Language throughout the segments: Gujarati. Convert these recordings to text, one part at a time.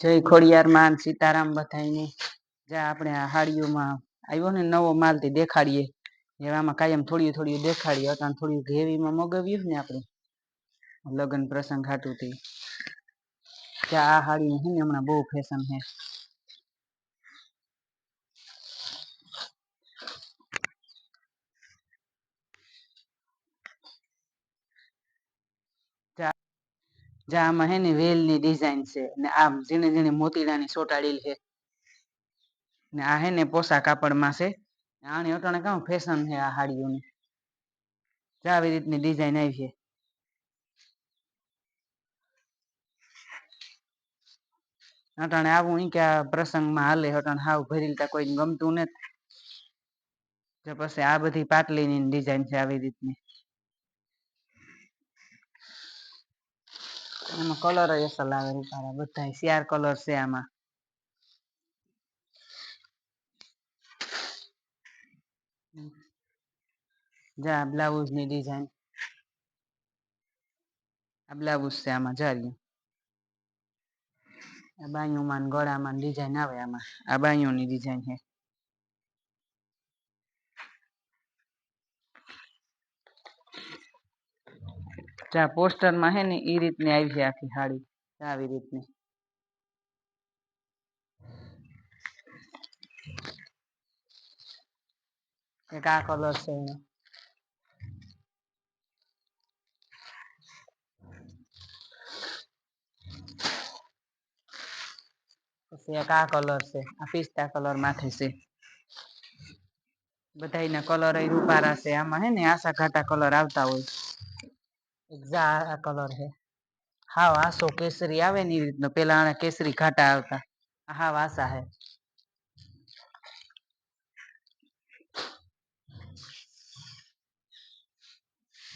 જય ખોડિયાર માન સીતારામ બધાઈને જ્યાં આપણે આ હાડીઓમાં આવ્યો ને નવો માલ તે દેખાડીએ. એવામાં કાયમ થોડી થોડી દેખાડીએ. અટાણ થોડી ઘેવીમાં મગાવ્યું ને આપણે. લગ્ન પ્રસંગ હાટુથી. ત્યાં આ હાડી હે ને હમણાં બહુ ફેશન છે. જ્યાં આમાં હે ને વેલની ડિઝાઇન છે ને આમ જેને ઝીણી મોતીડાની સોટાડેલી છે. ને આ હે ને પોસા કાપડમાં છે. આની અટાણે કામ ફેશન છે આ હાડીઓની. આવી રીતની ડિઝાઇન આવી છે. અટાણે આવું ઈ કે આ પ્રસંગમાં હાલે અટાણે હાવ ભરીલતા કોઈ ગમતું નથી. પછી આ બધી પાટલીની ડિઝાઇન છે આવી રીતની. એમાં કલર અસલ આવે રૂપારા બધા શિયાર કલર છે આમાં. જા બ્લાઉઝની ડિઝાઇન આ બ્લાઉઝ છે આમાં જારી આ બાયુમાં ગળામાં ડિઝાઇન આવે આમાં. આ બાયુની ડિઝાઇન છે. ચા પોસ્ટરમાં હે ને એ રીતની આવી છે આખી સાડી આવી રીતની. એક આ કલર છે પછી એક આ કલર છે, આ પિસ્તા કલર માથે છે. બધાના કલર એ રૂપારા છે, આમાં હે ને આશા ઘાટા કલર આવતા હોય. આ કલર હે હાવ આસો કેસરી આવે ને એ રીતનો. પેલા આને કેસરી ઘાટા આવતા. હાવ વાસા હે.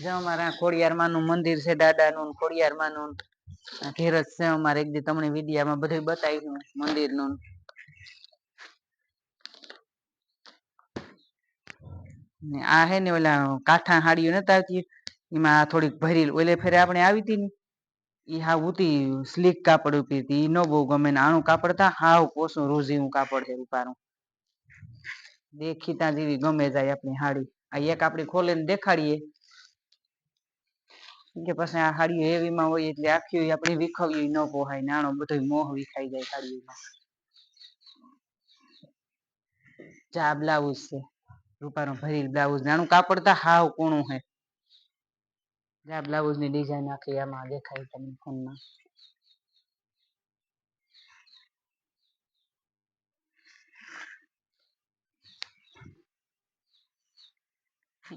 જો અમારા ખોડિયાર નું મંદિર છે, દાદાનું નું ખોડિયાર માનું આ ધીરજ છે અમારે. એક દી તમને વિડિયામાં બધું બતાવ્યું મંદિરનું. આ હે ને ઓલા કાંઠા હાડીઓ નતા આવતી? એમાં થોડીક ભરી ઓલે ફેરે આપણે આવી હતી ને એ હા ઉતી સ્લીક કાપડ ઉપી હતી ન બહુ ગમે ને આનું કાપડ તા હાવ પોસું રોઝીનું કાપડ છે રૂપારું દેખીતા જેવી ગમે જાય આપણી હાડી. આ એક આપણે ખોલીને દેખાડીએ. કે પછી આ હાડીઓ હેવીમાં હોય એટલે આખી આપણે વિખવી ન પોહાય નાનો બધો મોહ વિખાઈ જાય હાડીઓમાં. ચા બ્લાઉઝ છે. રૂપારું ભરી બ્લાઉઝ નાનું કાપડ તા હાવ કોણું હે. આ બ્લાઉઝની ડિઝાઇન આખી આમાં દેખાય તમને ફોનમાં.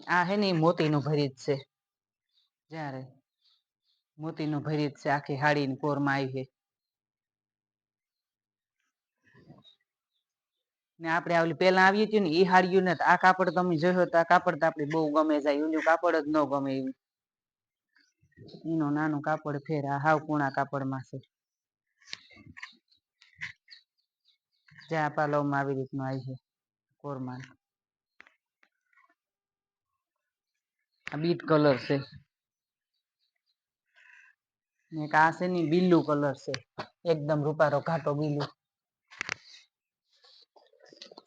આ હે ને મોતીનું ભરીત છે. જ્યારે મોતીનું ભરીત છે, આખી હાડીની કોરમાં આવી છે ને આપણે આવલી પેલા આવી હતી ને એ હાડ્યું ને આ કાપડ તમે જોયો તો આ કાપડ તો આપણે બહુ ગમે જાય ઓલું કાપડ જ ન ગમે એવું. એનું નાનું કાપડ ફેર, આ હાવ કૂણા કાપડમાં છે. જ્યાં પાલવમાં આવી રીતનું આવી છે કોરમાન બીટ કલર છે. ને આ છે ને બિલ્લુ કલર છે, એકદમ રૂપારો, ઘાટો બિલ્લુ.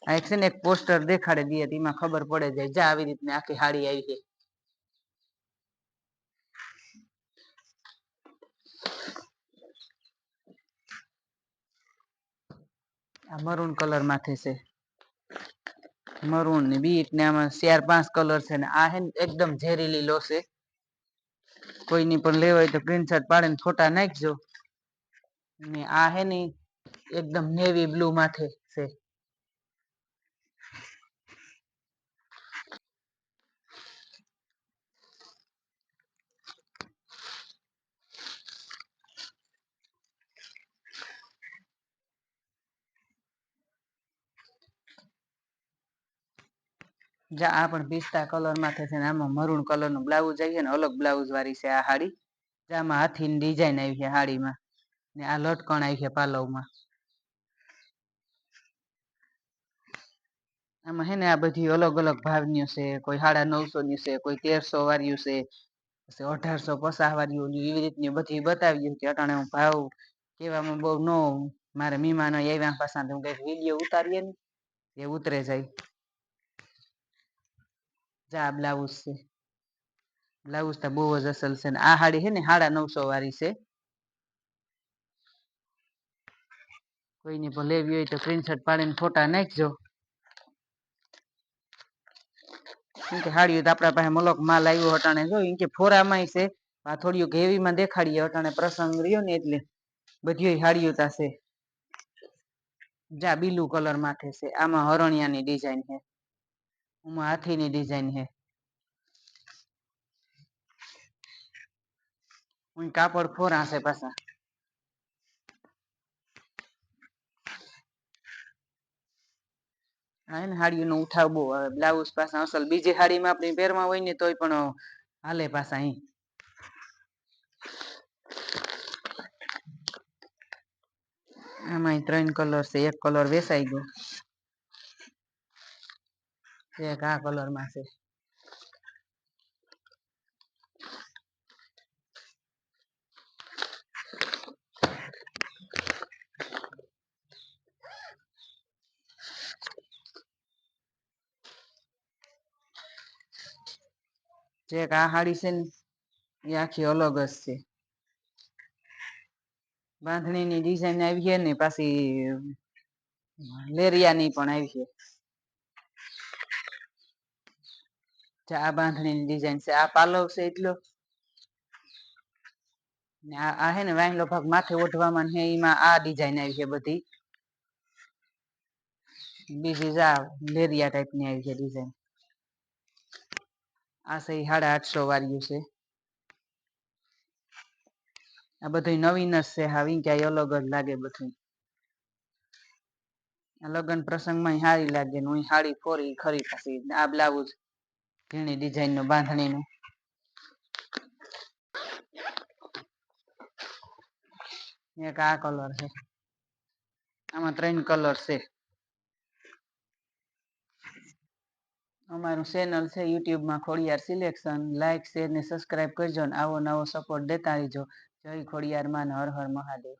આ એક છે ને એક પોસ્ટર દેખાડે દે એમાં ખબર પડે જાય, જા આવી રીતની આખી હાડી આવી છે. આ મરૂન કલર માથે છે મરૂન ને બીટ ને આમાં ચાર પાંચ કલર છે ને આ હે એકદમ ઝેરીલી લો છે કોઈની પણ લેવા હોય તો સ્ક્રીનશોટ પાડીને ફોટા નાખજો. ને આ હે ને એકદમ નેવી બ્લુ માથે છે જા, આ પણ પિસ્તા કલરમાં થશે આમાં મરૂન કલરનું બ્લાઉઝ આવી ને અલગ બ્લાઉઝ વાળી છે આ હાડી. હાથી ની ડિઝાઇન આવી છે હાડીમાં. ને આ લટકણ આવી છે પાલવમાં. આમાં હે ને આ બધી અલગ અલગ ભાવની છે, કોઈ સાડા નવસો ની છે, કોઈ તેરસો વાળ્યું છે, પછી અઢારસો પચાસ વાળ્યું એવી રીતની બધી બતાવી કે અટાણે ભાવ કેવામાં બહુ ન મારે મીમાનો આવ્યા પાછા તો હું કઈ વીડિયો ઉતારીએ ને, એ ઉતરે જાય. જા બ્લાઉઝ છે. બ્લાઉઝ તો બહુ જ અસલ છે આ હાડી છે ને, સાડા નવસો વાળી છે. કોઈની પણ લેવી હોય તો સ્ક્રીનશોટ પાડીને ફોટા નાખજો. કેમ કે સાડીઓ તો આપણા પાસે મલોક માલ આવ્યો અટાણે જો, એમ કે ફોરામાં છે. આ થોડીક હેવીમાં દેખાડીએ અટાણે પ્રસંગ રહ્યો ને એટલે બધી હાડીઓ તાશે જા, બીલું કલર માથે છે. આમાં હરણિયાની ડિઝાઇન છે. આમાં હાથીની ડિઝાઇન છે હું કાપડ ફોરા છે પાછા હા ને હાડીઓનો ઉઠાવ બહુ આવે બ્લાઉઝ પાછા અસલ બીજી હાડીમાં આપણી પહેરવા હોય ને તોય પણ હાલે પાછા અહીં આમાં ત્રણ કલર છે એક કલર વેસાઈ ગયો એક આ કલરમાં છે? જે આ હાડી છે ને, એ આખી અલગ જ છે. બાંધણીની ડિઝાઇન આવી છે ને, પાછી લેરિયાની પણ આવી છે જે આ બાંધણીની ડિઝાઇન છે, આ પાલવ છે, એટલો. આ હે ને વાંગલો ભાગ માથે ઓઢવામાં ને એમાં આ ડિઝાઇન આવી છે બધી. બીજી જા લેરિયા ટાઈપની આવી છે ડિઝાઇન આ સહી સાડા આઠસો વાળ્યું છે. આ બધું નવીન જ છે, હાવી ક્યાંય અલગ જ લાગે બધું લગ્ન પ્રસંગમાં સારી લાગે હું સાડી ફોરી ખરી પાછી આ બ્લાઉઝ ઝીણી ડિઝાઇનનું, બાંધણીનું. એક આ કલર છે. આમાં ત્રણ કલર છે. અમારું ચેનલ છે યુટ્યુબમાં ખોડિયાર સિલેક્શન લાઇક શેર ને સબસ્ક્રાઇબ કરજો ને આવો નવો સપોર્ટ દેતા રહીજો. જય ખોડિયાર માન, હર હર મહાદેવ.